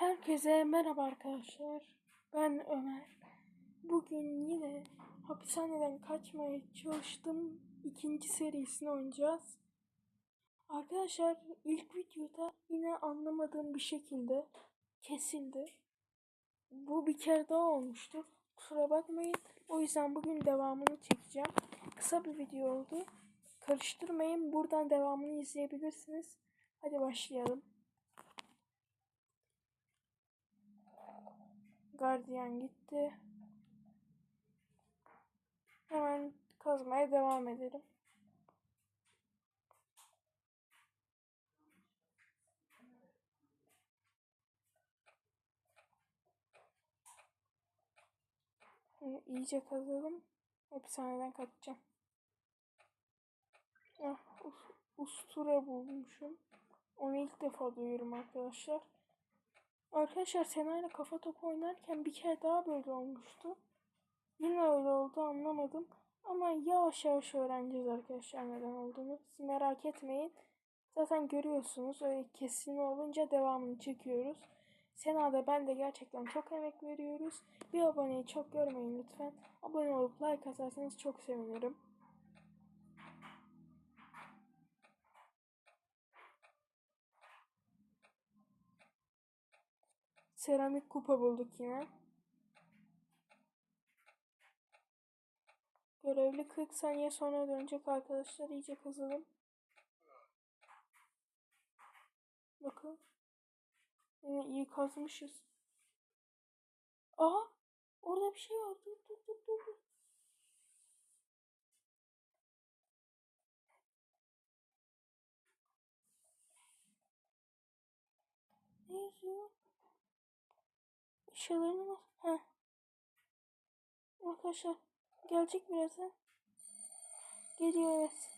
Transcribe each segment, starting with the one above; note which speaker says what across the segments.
Speaker 1: Herkese merhaba arkadaşlar. Ben Ömer. Bugün yine hapishaneden kaçmaya çalıştım. ikinci serisini oynayacağız. Arkadaşlar ilk videoda yine anlamadığım bir şekilde kesildi. Bu bir kere daha olmuştu. Kusura bakmayın. O yüzden bugün devamını çekeceğim. Kısa bir video oldu. Karıştırmayın. Buradan devamını izleyebilirsiniz. Hadi başlayalım. Gardiyan gitti. Hemen kazmaya devam edelim. Şimdi iyice kazalım. Hapishaneden kaçacağım. Ah, us- ustura bulmuşum. Onu ilk defa duyuyorum arkadaşlar. Arkadaşlar Sena ile kafa topu oynarken bir kere daha böyle olmuştu. Yine öyle oldu anlamadım. Ama yavaş yavaş öğreneceğiz arkadaşlar neden olduğunu. Siz merak etmeyin. Zaten görüyorsunuz öyle kesin olunca devamını çekiyoruz. Sena da ben de gerçekten çok emek veriyoruz. Bir aboneyi çok görmeyin lütfen. Abone olup like atarsanız çok sevinirim. Seramik kupa bulduk yine. Görevli 40 saniye sonra dönecek arkadaşlar. İyice kazalım. Bakın. Yine iyi kazmışız. Aha! Orada bir şey var. Dur dur dur dur. dur. Ne yazıyor? Eşyalarını nasıl? Heh. Arkadaşlar gelecek birazdan. Geliyor evet.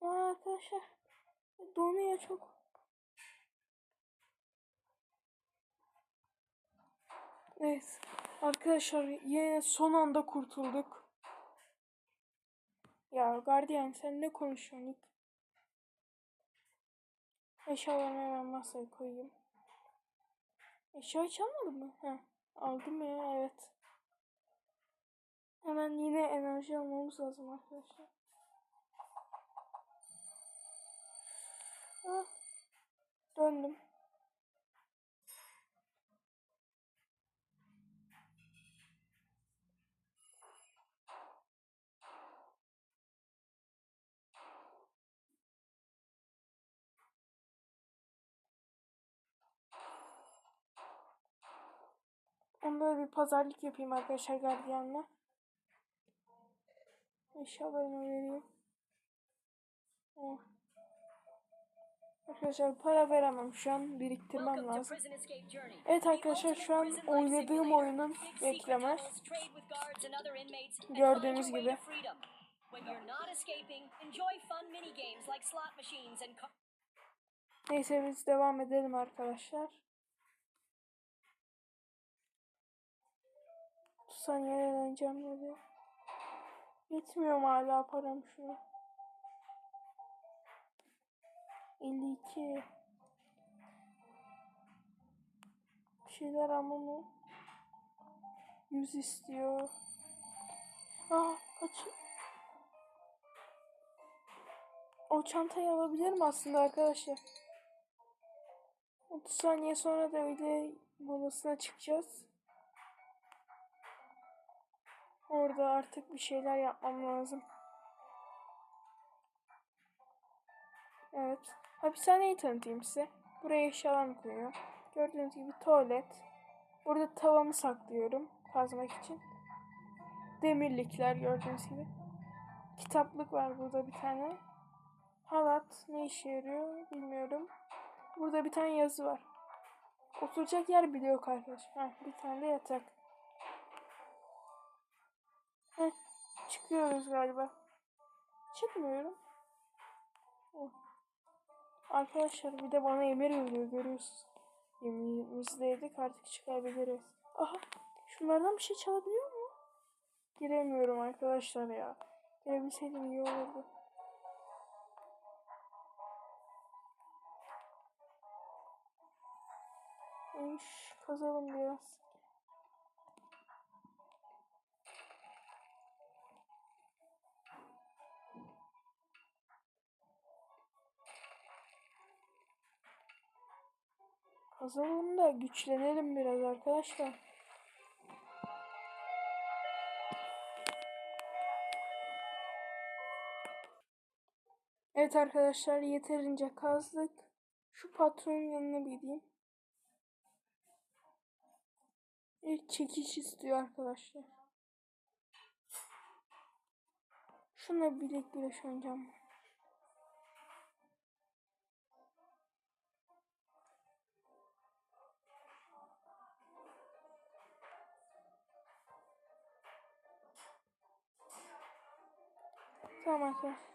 Speaker 1: Aa, arkadaşlar donuyor çok. Evet. Arkadaşlar yine son anda kurtulduk. Ya gardiyan sen ne konuşuyorsun? Eşyalarımı hemen masaya koyayım. Eşya hiç mı? Heh, aldım ya evet. Hemen yine enerji almamız lazım arkadaşlar. Ah, Onda bir pazarlık yapayım arkadaşlar gardiyanla. Eşyalarımı vereyim. Oh. Arkadaşlar para veremem şu an biriktirmem lazım. Evet arkadaşlar şu an oynadığım oyunun
Speaker 2: Take secret
Speaker 1: reklamı.
Speaker 2: tunnels, trade with guards and
Speaker 1: 30 saniyede döneceğim dedi. Yetmiyor mu hala param şu? 52 Bir şeyler ama mı? 100 istiyor. Aa kaç? O çantayı alabilirim aslında arkadaşlar. 30 saniye sonra da öyle molasına çıkacağız. Orada artık bir şeyler yapmam lazım. Evet. Hapishaneyi tanıtayım size. Buraya eşyalarımı koyuyorum. Gördüğünüz gibi tuvalet. Burada tavamı saklıyorum kazmak için. Demirlikler gördüğünüz gibi. Kitaplık var burada bir tane. Halat ne işe yarıyor bilmiyorum. Burada bir tane yazı var. Oturacak yer bile yok arkadaşlar. Bir tane de yatak. çıkıyoruz galiba. Çıkmıyorum. Oh. Arkadaşlar bir de bana emir veriyor görüyorsunuz. Yemeğimizi de artık çıkabiliriz. Aha şunlardan bir şey çalabiliyor mu? Giremiyorum arkadaşlar ya. Girebilseydim iyi olurdu. Üş, kazalım biraz. Kazalım da güçlenelim biraz arkadaşlar. Evet arkadaşlar yeterince kazdık. Şu patronun yanına bir gideyim. Bir çekiş istiyor arkadaşlar. Şuna bilek güreş oynayacağım. Tamam arkadaşlar.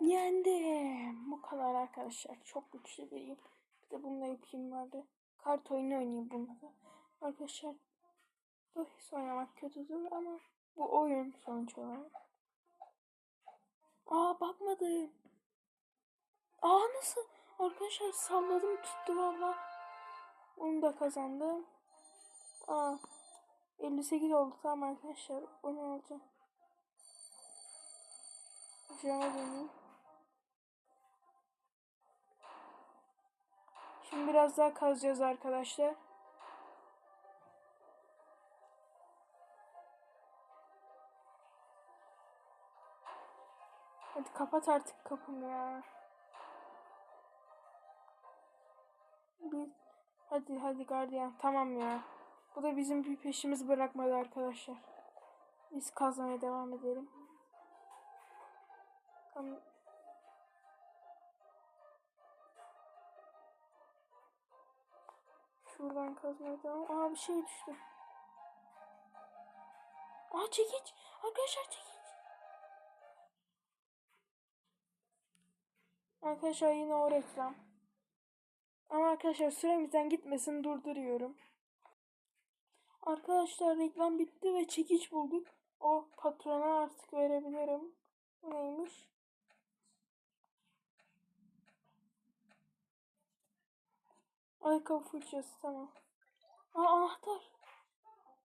Speaker 1: Yendim. Bu kadar arkadaşlar. Çok güçlü biriyim. Bir de bununla yapayım vardı. Kart oyunu oynayayım bununla da. Arkadaşlar bahis oynamak kötüdür ama bu oyun sonuç olarak. Aa bakmadım. Aa nasıl? Arkadaşlar salladım tuttu valla. Onu da kazandım. Aa 58 oldu tamam arkadaşlar. Onu alacağım. Cama döneyim. Şimdi biraz daha kazacağız arkadaşlar. Hadi kapat artık kapımı ya. Bir... Hadi hadi gardiyan. Tamam ya. Bu da bizim bir peşimiz bırakmadı arkadaşlar. Biz kazmaya devam edelim. Tamam. Şuradan kazmaya devam. Aa bir şey düştü. Aa çekiç. Arkadaşlar çekiç. Arkadaşlar yine o reklam. Ama arkadaşlar süremizden gitmesin durduruyorum. Arkadaşlar reklam bitti ve çekiç bulduk. O patrona artık verebilirim. Bu neymiş? Ayakkabı fırçası tamam. Aa anahtar.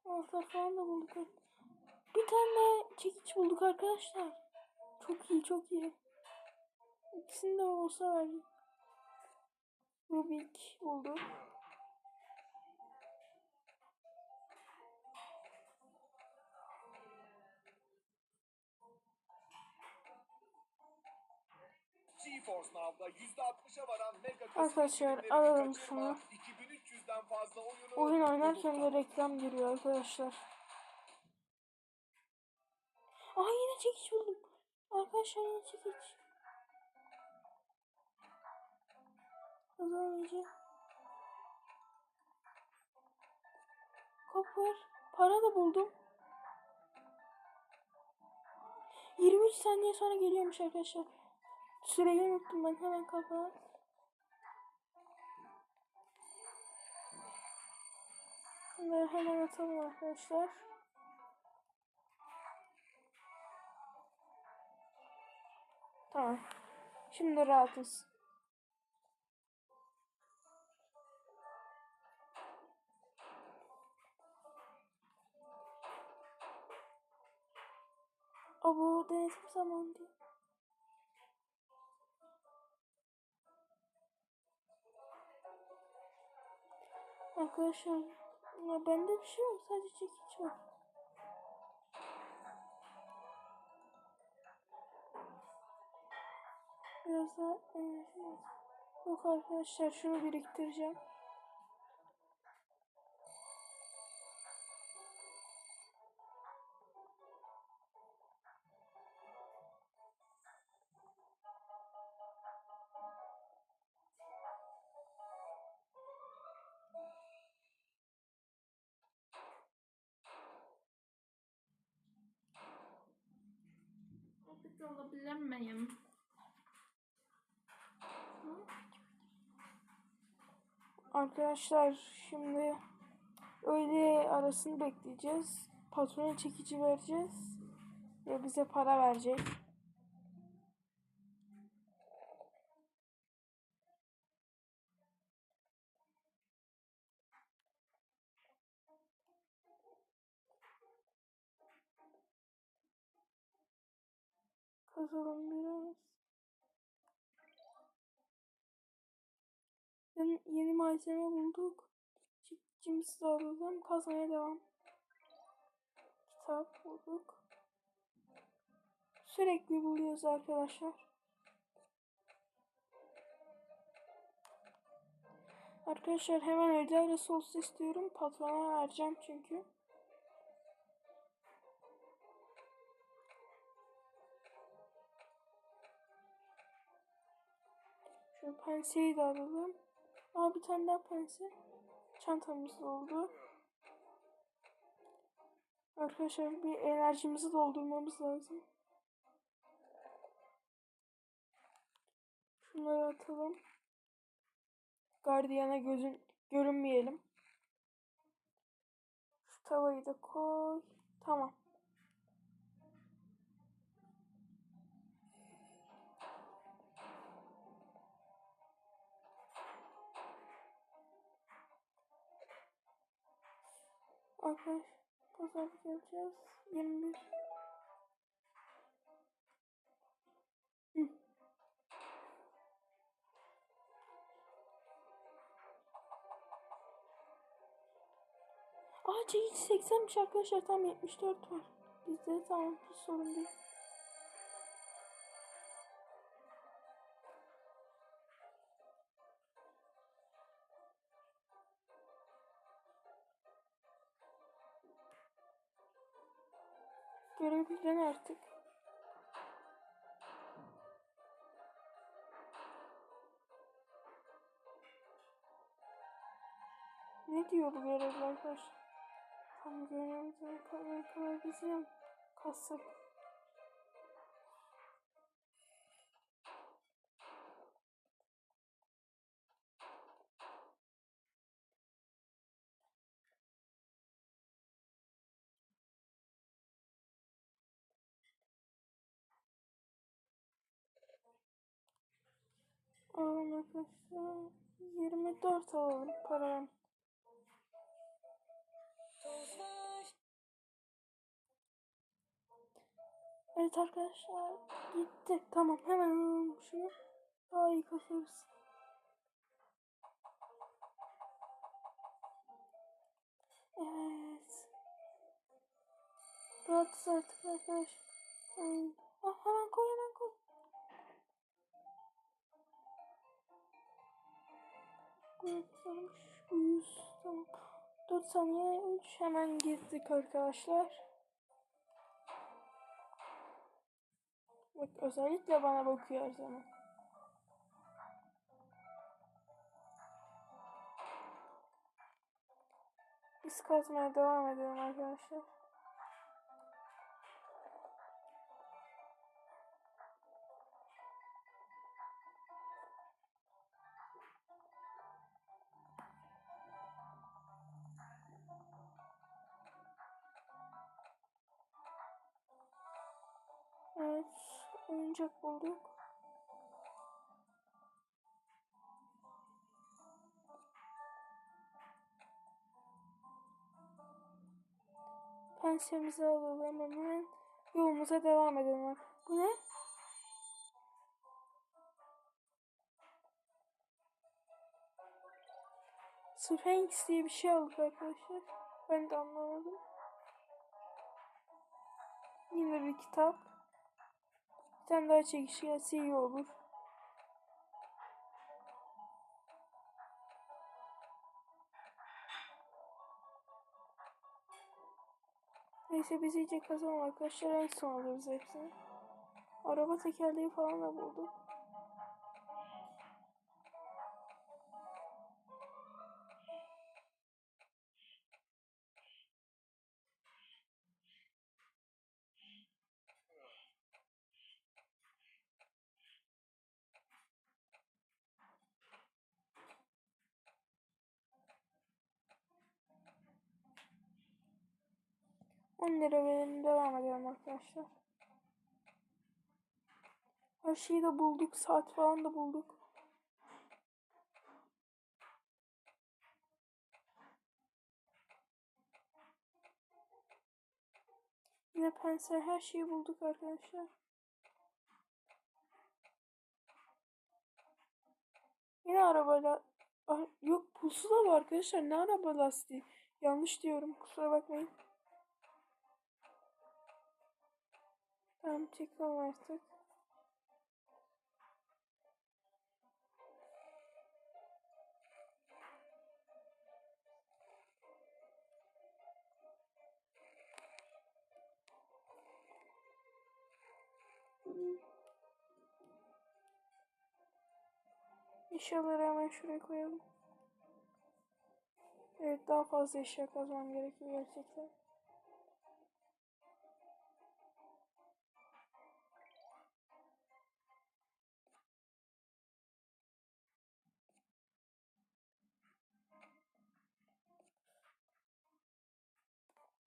Speaker 1: Anahtar falan da bulduk. Bir tane çekiç bulduk arkadaşlar. Çok iyi çok iyi. İkisini de olsa verdim. Rubik bulduk.
Speaker 3: GeForce Now'da %60'a varan mega
Speaker 1: Arkadaşlar, alalım şunu.
Speaker 3: 2300'den fazla oyunu
Speaker 1: Oyun oynarken de reklam giriyor arkadaşlar. Aa yine çekiç buldum. Arkadaşlar yine çekiç. Kazanamayacağım. Kopar. Para da buldum. 23 saniye sonra geliyormuş arkadaşlar. Süreyi unuttum ben hemen kapat. Bunları hemen atalım arkadaşlar. Tamam. Şimdi rahatız. Abo denetim zamanı diyor. Arkadaşlar ya bende bir şey yok sadece çekiç var. Biraz daha enerji lazım. Yok arkadaşlar şunu biriktireceğim.
Speaker 4: Dikkatli olabilir miyim? Hı?
Speaker 1: Arkadaşlar şimdi öğle arasını bekleyeceğiz. Patrona çekici vereceğiz ve bize para verecek. Kazalım biraz. Yeni, yeni malzeme bulduk. De alalım. Kazmaya devam. Kitap bulduk. Sürekli buluyoruz arkadaşlar. Arkadaşlar hemen öğle arası olsun istiyorum. Patrona vereceğim çünkü. Penseyi de alalım. Aa bir tane daha pense. Çantamız oldu. Arkadaşlar bir enerjimizi doldurmamız lazım. Şunları atalım. Gardiyana gözün görünmeyelim. Şu tavayı da koy. Tamam. Arkadaş pazarlık yapacağız. 21. Hı. Aa çekiç 80'miş arkadaşlar tam 74 var. Bizde tamam hiç sorun değil. Görebilen artık. Ne diyor bu görevli arkadaşlar? Tam görevli kadar kadar Alalım arkadaşlar. 24 alalım paranın. Evet arkadaşlar gitti. Tamam hemen alalım şunu. Daha iyi kasarız. Evet. Rahatız artık arkadaşlar. Hmm. Ah, hemen koy hemen koy. Uyuz. Tamam. 4 saniye 3 hemen girdik arkadaşlar. Bak özellikle bana bakıyor her zaman. Biz kazmaya devam edelim arkadaşlar. Oyuncak bulduk. Pensemizi alalım hemen. Yolumuza devam edelim. Bu ne? Sphinx diye bir şey aldık arkadaşlar. Ben de anlamadım. Yine bir kitap. Tane daha çekiş gelse iyi olur. Neyse biz iyice kazanalım arkadaşlar. En son alırız hepsini. Araba tekerleği falan da bulduk. 10 lira verelim devam edelim arkadaşlar. Her şeyi de bulduk. Saat falan da bulduk. Yine pensel her şeyi bulduk arkadaşlar. Yine arabayla Ah, yok pusula var arkadaşlar ne araba lastiği yanlış diyorum kusura bakmayın tamam çıkalım artık Eşyaları hemen şuraya koyalım. Evet daha fazla eşya kazmam gerekiyor gerçekten.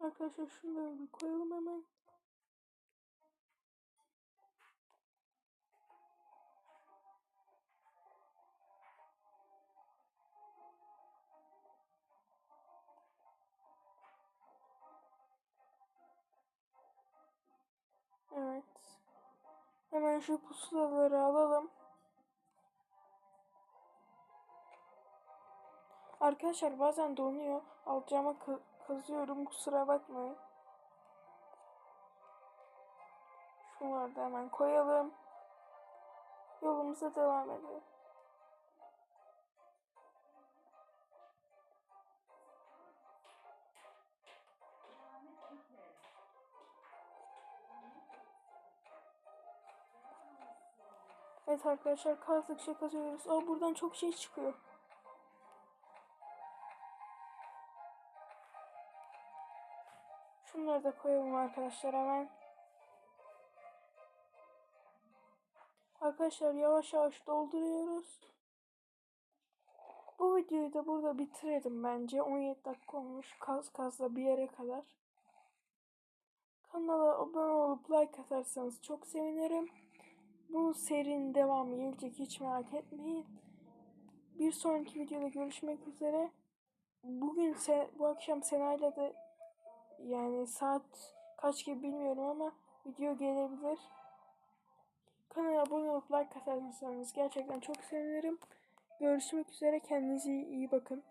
Speaker 1: Arkadaşlar şunları bir koyalım hemen. Evet. Hemen şu pusulaları alalım. Arkadaşlar bazen donuyor. Alacağıma kazıyorum. Kusura bakmayın. Şunları da hemen koyalım. Yolumuza devam edelim. Evet arkadaşlar kazdıkça kazıyoruz. Aa buradan çok şey çıkıyor. Şunları da koyalım arkadaşlar hemen. Arkadaşlar yavaş yavaş dolduruyoruz. Bu videoyu da burada bitirelim bence. 17 dakika olmuş. Kaz kazla bir yere kadar. Kanala abone olup like atarsanız çok sevinirim. Bu serinin devamı gelecek hiç merak etmeyin. Bir sonraki videoda görüşmek üzere. Bugün bu akşam Sena'yla da yani saat kaç gibi bilmiyorum ama video gelebilir. Kanala abone olup like atarsanız gerçekten çok sevinirim. Görüşmek üzere kendinize iyi bakın.